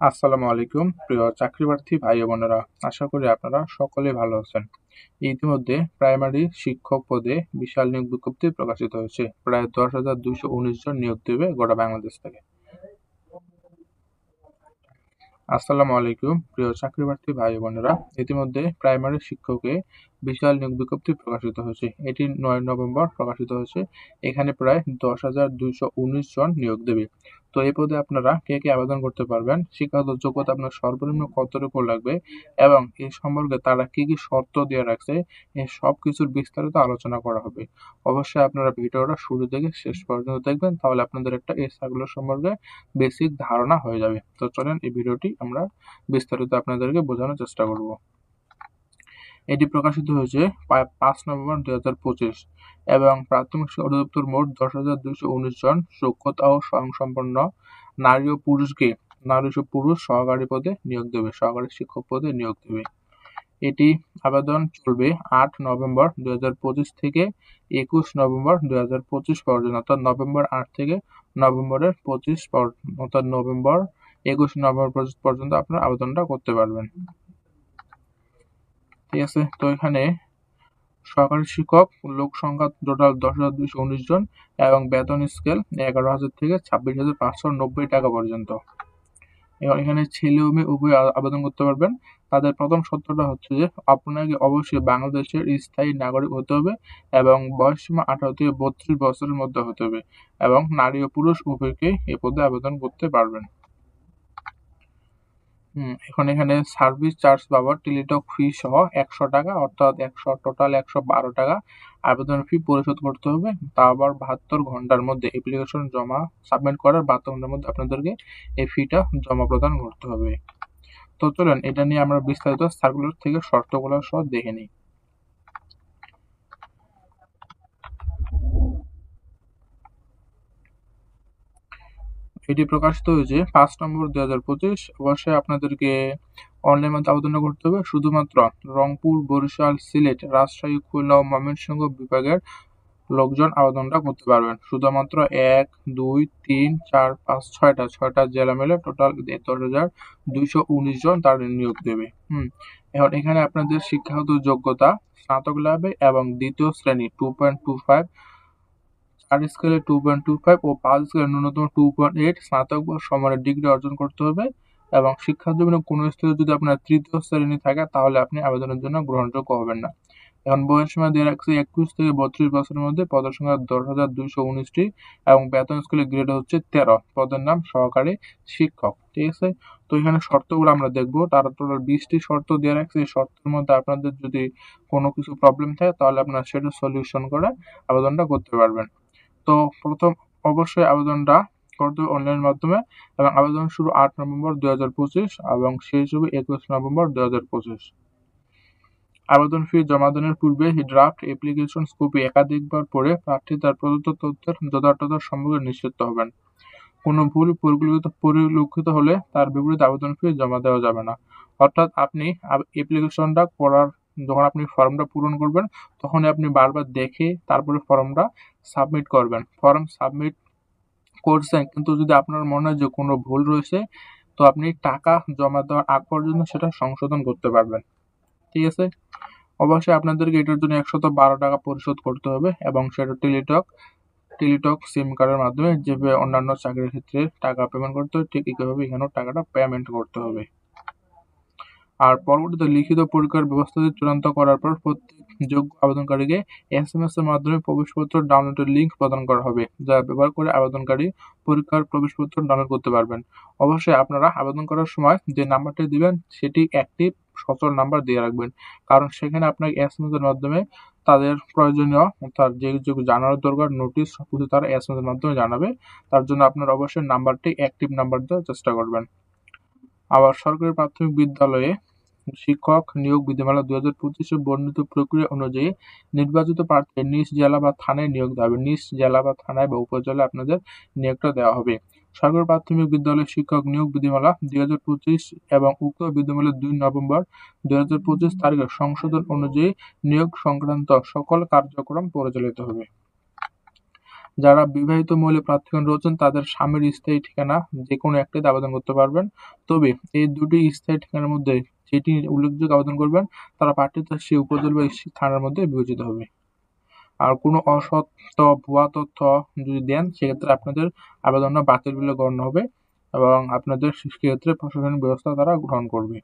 আসসালামু আলাইকুম, প্রিয় চাকরিপ্রার্থী ভাই বোনেরা। আশা করি আপনারা সকলেই ভালো আছেন। ইতিমধ্যে প্রাইমারি শিক্ষক পদে বিশাল নিয়োগ বিজ্ঞপ্তি প্রকাশিত হয়েছে। প্রায় দশ হাজার দুইশো উনিশ জন নিয়োগ দেবে গোটা বাংলাদেশ থেকে। আসসালামু আলাইকুম, প্রিয় চাকরিপ্রার্থী ভাই বোনেরা। ইতিমধ্যে প্রাইমারি শিক্ষকে বিশাল নিয়োগ বিজ্ঞপ্তি প্রকাশিত হয়েছে। এটি নয় নভেম্বর প্রকাশিত হয়েছে। এখানে প্রায় দশ হাজার দুইশো উনিশ জন নিয়োগ দেবে। তো এই পদে আপনারা কে কে আবেদন করতে পারবেন? শিক্ষাগত যোগ্যতা আপনার সর্বনিম্ন কতটুকু লাগবে? এবং এই সম্পর্কে তারা কি কি শর্ত দিয়ে রাখছে? এই সব কিছুর বিস্তারিত আলোচনা করা হবে। অবশ্যই আপনারা ভিডিওটা শুরু থেকে শেষ পর্যন্ত দেখবেন, তাহলে আপনাদের একটা এই সার্কুলার সম্পর্কে বেসিক ধারণা হয়ে যাবে। তো চলেন এই ভিডিওটি আমরা বিস্তারিত আপনাদেরকে বোঝানোর চেষ্টা করব। এটি প্রকাশিত হয়েছে পাঁচ নভেম্বর দুই হাজার পঁচিশ। এবং প্রাথমিক শিক্ষা অধিদপ্তর মোট দশ হাজার দুইশো উনিশ জন যোগ্যতা ও স্বয়ংসম্পন্ন নারী ও পুরুষকে, নারী ও পুরুষ সহকারী পদে নিয়োগ দেবে, সহকারী শিক্ষক পদে নিয়োগ দেবে। এটি আবেদন চলবে আট নভেম্বর দুই হাজার পঁচিশ থেকে একুশ নভেম্বর দুই হাজার পঁচিশ পর্যন্ত, অর্থাৎ নভেম্বর আট থেকে নভেম্বরের পঁচিশ অর্থাৎ নভেম্বর একুশ নভেম্বর পর্যন্ত আপনার আবেদনটা করতে পারবেন। ঠিক আছে, তো এখানে সহকারী শিক্ষক, লোক সংখ্যা টোটাল দশ হাজার দুইশো উনিশ জন এবং বেতন স্কেল এগারো হাজার থেকে ছাব্বিশ হাজার পাঁচশো নব্বই টাকা পর্যন্ত। এবং এখানে ছেলে মেয়ে উভয় আবেদন করতে পারবেন। তাদের প্রথম সত্যটা হচ্ছে যে, আপনাকে অবশ্যই বাংলাদেশের স্থায়ী নাগরিক হতে হবে এবং বয়সসীমা আঠারো থেকে বত্রিশ বছরের মধ্যে হতে হবে এবং নারী ও পুরুষ উভয়কেই এ পদে আবেদন করতে পারবেন। এখন এখানে সার্ভিস চার্জ বাবদ টেলিটক ফি সহ একশো টাকা, অর্থাৎ একশো টোটাল একশো বারো টাকা। আবেদন ফি পরিশোধ করতে হবে, তা আবার বাহাত্তর ঘণ্টার মধ্যে অ্যাপ্লিকেশন জমা সাবমিট করার বাহাত্তর ঘণ্টার মধ্যে আপনাদেরকে এই ফিটা জমা প্রদান করতে হবে। তো চলেন, এটা নিয়ে আমরা বিস্তারিত সার্কুলার থেকে শর্তগুলো সহ দেখে নিই। এটি প্রকাশিত হয়েছে পাঁচ নম্বর দুই হাজার পঁচিশ অবশ্যই আপনাদেরকে অনলাইন মাধ্যমে আবেদন করতে হবে। শুধুমাত্র রংপুর, বরিশাল, সিলেট, রাজশাহী, খুলনা ও ময়মনসিংহ বিভাগের লোকজন আবেদনটা করতে পারবেন। শুধুমাত্র এক, দুই, তিন, চার, পাঁচ, ছয়টা ছয়টা জেলা মিলে টোটাল দশ হাজার দুইশো উনিশ জন তার নিয়োগ দেবে। হুম, এখন এখানে আপনাদের শিক্ষাগত যোগ্যতা, স্নাতক লাভে এবং দ্বিতীয় শ্রেণি টু পয়েন্ট টু ফাইভ চার স্কেলে টু পয়েন্ট টু ফাইভ ও পাঁচ স্কেলে ন্যূনতম টু পয়েন্ট এইট স্নাতক বা সমানের ডিগ্রি অর্জন করতে হবে এবং শিক্ষার জন্য কোনো স্তরে যদি আপনার তৃতীয় শ্রেণি থাকে, তাহলে আপনি আবেদনের জন্য গ্রহণযোগ্য হবেন না। এখন বয়স সীমা দিয়ে রাখছে একুশ থেকে বত্রিশ বছরের মধ্যে পদের সংখ্যা দশ হাজার দুইশো উনিশটি এবং বেতন স্কুলের গ্রেড হচ্ছে তেরো। পদের নাম সহকারী শিক্ষক, ঠিক আছে? তো এখানে শর্তগুলো আমরা দেখব। তার টোটাল বিশটি শর্ত দিয়ে রাখছে। এই শর্তের মধ্যে আপনাদের যদি কোনো কিছু প্রবলেম থাকে, তাহলে আপনারা সেটা সলিউশন করে আবেদনটা করতে পারবেন। তো প্রথম অবশ্যই আবেদনটা করতে অনলাইনের মাধ্যমে এবং আবেদন শুরু আট নভেম্বর দুই হাজার পঁচিশ এবং শেষ হবে একুশ নভেম্বর দুই হাজার পঁচিশ। আবেদন ফি জমাদানের পূর্বে ড্রাফট অ্যাপ্লিকেশন কপি একাধিকবার পড়ে প্রার্থী তার প্রদত্ত তথ্যের যথার্থতার সম্পর্কে নিশ্চিত হবেন। কোনো ভুল পরিকল্পিত পরিলক্ষিত হলে তার বিপরীতে আবেদন ফি জমা দেওয়া যাবে না। অর্থাৎ আপনি অ্যাপ্লিকেশনটা করার যখন আপনি ফর্মটা পূরণ করবেন, তখনই আপনি বারবার দেখে তারপরে ফর্মটা সাবমিট করবেন। ফর্ম সাবমিট করছেন, কিন্তু যদি আপনার মনে হয় যে কোনো ভুল রয়েছে, তো আপনি টাকা জমা দেওয়ার আগ পর্যন্ত সেটা সংশোধন করতে পারবেন। ঠিক আছে? অবশ্যই আপনাদেরকে এটার জন্য একশত বারো টাকা পরিশোধ করতে হবে এবং সেটা টেলিটক টেলিটক সিম কার্ডের মাধ্যমে যেভাবে অন্যান্য চাকরির ক্ষেত্রে টাকা পেমেন্ট করতে হয়, ঠিক একইভাবে এখানেও টাকাটা পেমেন্ট করতে হবে। আর পরবর্তীতে লিখিত পরীক্ষার ব্যবস্থাটি চূড়ান্ত করার পর প্রত্যেক যোগ্য আবেদনকারীকে এস এম এস এর মাধ্যমে প্রবেশপত্র ডাউনলোডের লিঙ্ক প্রদান করা হবে, যা ব্যবহার করে আবেদনকারী পরীক্ষার প্রবেশপত্র ডাউনলোড করতে পারবেন। অবশ্যই আপনারা আবেদন করার সময় যে নাম্বারটি দিবেন, সেটি একটি সচল নাম্বার দিয়ে রাখবেন, কারণ সেখানে আপনাকে এস এম এস এর মাধ্যমে তাদের প্রয়োজনীয়, অর্থাৎ যে জানার দরকার নোটিশ সবকিছু তারা এস এম এস এর মাধ্যমে জানাবে, তার জন্য আপনারা অবশ্যই নাম্বারটি অ্যাক্টিভ নাম্বার দেওয়ার চেষ্টা করবেন। আবার সরকারি প্রাথমিক বিদ্যালয়ে শিক্ষক নিয়োগ বিধিমালা দুই হাজার পঁচিশে বর্ণিত প্রক্রিয়া অনুযায়ী নির্বাচিত প্রার্থী নিজ জেলা বা থানায় নিয়োগ দেওয়া হবে। নিজ জেলা বা থানায় বা উপজেলায় আপনাদের নিয়োগটা দেওয়া হবে। সরকারি প্রাথমিক বিদ্যালয়ের শিক্ষক নিয়োগ বিধিমালা দুই হাজার পঁচিশ এবং উক্ত বিধিমালা দুই নভেম্বর দুই হাজার পঁচিশ তারিখে সংশোধন অনুযায়ী নিয়োগ সংক্রান্ত সকল কার্যক্রম পরিচালিত হবে। যারা বিবাহিত মহিলা প্রার্থীগণ রয়েছেন, তাদের স্বামীর স্থায়ী ঠিকানা যে কোনো একটিতে আবেদন করতে পারবেন। তবে এই দুটি স্থায়ী ঠিকানার মধ্যে যেটি উল্লেখযোগ্য আবেদন করবেন, তারা প্রার্থীতা সেই উপজেলা বা থানার মধ্যে বিবেচিত হবে। আর কোনো অসত্য ভুয়া তথ্য যদি দেন, সেক্ষেত্রে আপনাদের আবেদনটা বাতিল বলে গণ্য হবে এবং আপনাদের সেক্ষেত্রে প্রশাসনিক ব্যবস্থা তারা গ্রহণ করবে।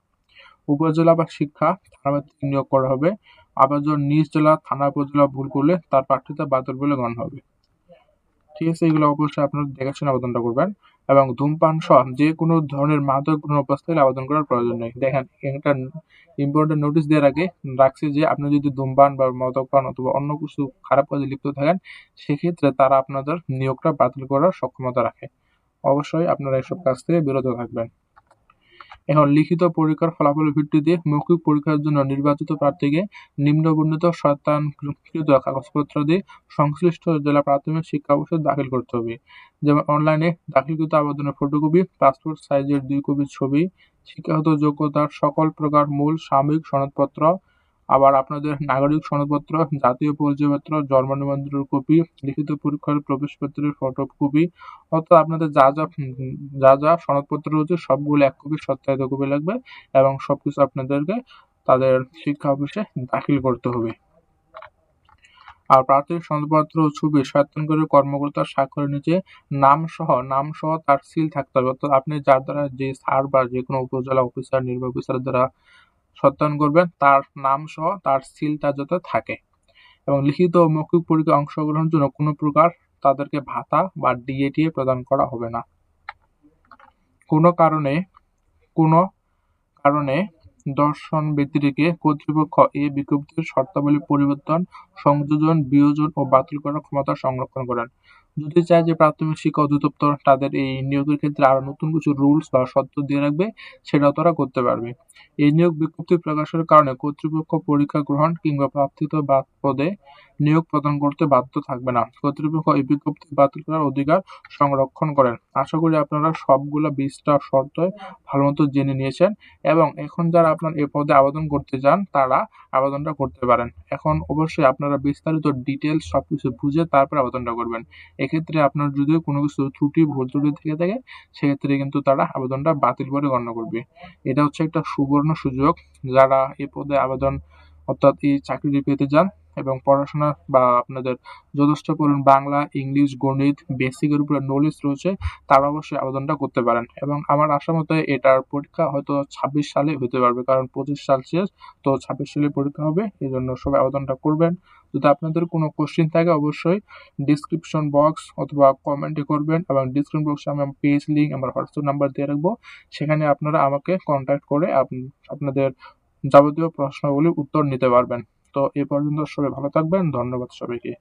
উপজেলা বা শিক্ষা থানা থেকে নিয়োগ করা হবে। আবেদন নিজ জেলা, থানা, উপজেলা ভুল করলে তার প্রার্থিতা বাতিল বলে গণ্য হবে। ঠিক আছে, এগুলো অবশ্যই আপনারা দেখাশোনা আবেদনটা করবেন। এবং ধূমপান সহ যে কোনো ধরনের মাদক গ্রহণ আবেদন করার প্রয়োজন নেই। দেখেন, একটা ইম্পর্টেন্ট নোটিশ দেওয়ার আগে রাখছে যে, আপনি যদি ধূমপান বা মাদক পান অথবা অন্য কিছু খারাপ কাজে লিপ্ত থাকেন, সেক্ষেত্রে তারা আপনাদের নিয়োগটা বাতিল করার সক্ষমতা রাখে। অবশ্যই আপনারা এসব কাজ থেকে বিরত থাকবেন। এখন লিখিত পরীক্ষার ফলাফলের ভিত্তিতে মৌখিক পরীক্ষার জন্য নির্বাচিত প্রার্থীকে নিম্নবর্ণিত শতাংকৃত কাগজপত্র দিয়ে সংশ্লিষ্ট জেলা প্রাথমিক শিক্ষা অফিসে দাখিল করতে হবে। যেমন অনলাইনে দাখিলকৃত আবেদনের ফটোকপি, পাসপোর্ট সাইজের দুই কপি ছবি, শিক্ষাগত যোগ্যতার সকল প্রকার মূল সাময়িক সনদপত্র আবার আপনাদের নাগরিক সনদপত্র, জাতীয় পরিচয়পত্র, জন্ম নিবন্ধনের কপি, লিখিত পরীক্ষার প্রবেশপত্রের ফটোকপি অর্থাৎ আপনাদের যা যা যা যা সনদপত্র রয়েছে সবগুলো এক কপি সত্যায়িত কপি লাগবে এবং সবকিছু আপনাদেরকে তাদের শিক্ষা অফিসে দাখিল করতে হবে। আর প্রার্থীর সনদপত্র ছবি সত্যায়ন করে কর্মকর্তার স্বাক্ষরের নিচে নাম সহ নাম সহ তার সিল থাকতে হবে। অর্থাৎ আপনি যার দ্বারা যে স্যার বা যে কোনো উপজেলা অফিসার নির্বাহী অফিসার দ্বারা সত্যায়ন করবেন, তার নাম সহ তার সিলটা যাতে থাকে। এবং লিখিত ও মৌখিক পরীক্ষায় অংশগ্রহণের জন্য কোনো প্রকার তাদেরকে ভাতা বা ডিএটিএ প্রদান করা হবে না। কোনো কারণে কোনো কারণে দর্শন ব্যতিরেকে কর্তৃপক্ষ এই বিজ্ঞপ্তির শর্তাবলী পরিবর্তন, সংযোজন, বিয়োজন ও বাতিল করার ক্ষমতা সংরক্ষণ করেন। যদি চায় যে প্রাথমিক শিক্ষা অধিদপ্তর তাদের এই নিয়োগের ক্ষেত্রে আরও নতুন কিছু রুলস বা শর্ত দিয়ে রাখবে, সেটাও তারা করতে পারবে। এই নিয়োগ বিজ্ঞপ্তি প্রকাশের কারণে কর্তৃপক্ষ পরীক্ষা গ্রহণ কিংবা প্রার্থিত বাদ পদে নিয়োগ প্রদান করতে বাধ্য থাকবে না। কর্তৃপক্ষ এই বিজ্ঞপ্তি বাতিল করার অধিকার সংরক্ষণ করেন। আশা করি আপনারা সবগুলা বিশটা শর্ত ভালোমতো জেনে নিয়েছেন এবং এখন যারা আপনার এই পদে আবেদন করতে চান, তারা আবেদনটা করতে পারেন। এখন অবশ্যই আপনারা বিস্তারিত ডিটেলস সবকিছু বুঝে তারপর আবেদনটা করবেন। এক্ষেত্রে আপনার যদিও কোনো কিছু ত্রুটি, ভুল ত্রুটি থেকে থাকে, সেক্ষেত্রে কিন্তু তারা আবেদনটা বাতিল করে গণ্য করবে। এটা হচ্ছে একটা সুবর্ণ সুযোগ যারা এ পদে আবেদন অর্থাৎ এই চাকরিটি পেতে যান এবং পড়াশোনা বা আপনাদের যথেষ্ট পরিমাণ বাংলা, ইংলিশ, গণিত বেসিকের উপরে নলেজ রয়েছে, তারা অবশ্যই আবেদনটা করতে পারেন। এবং আমার আশা মতো এটার পরীক্ষা হয়তো ছাব্বিশ সালে হতে পারবে, কারণ পঁচিশ সাল শেষ, তো ছাব্বিশ সালে পরীক্ষা হবে এই জন্য সবাই আবেদনটা করবেন। যদি আপনাদের কোনো কোশ্চেন থাকে, অবশ্যই ডিসক্রিপশন বক্স অথবা কমেন্টে করবেন এবং ডিসক্রিপশন বক্সে আমি পেজ লিঙ্ক আমার হোয়াটসঅ্যাপ নাম্বার দিয়ে রাখব। সেখানে আপনারা আমাকে কন্ট্যাক্ট করে আপনাদের যাবতীয় প্রশ্নগুলির উত্তর নিতে পারবেন। তো এ পর্যন্ত সবাই ভালো থাকবেন। ধন্যবাদ সবাইকে।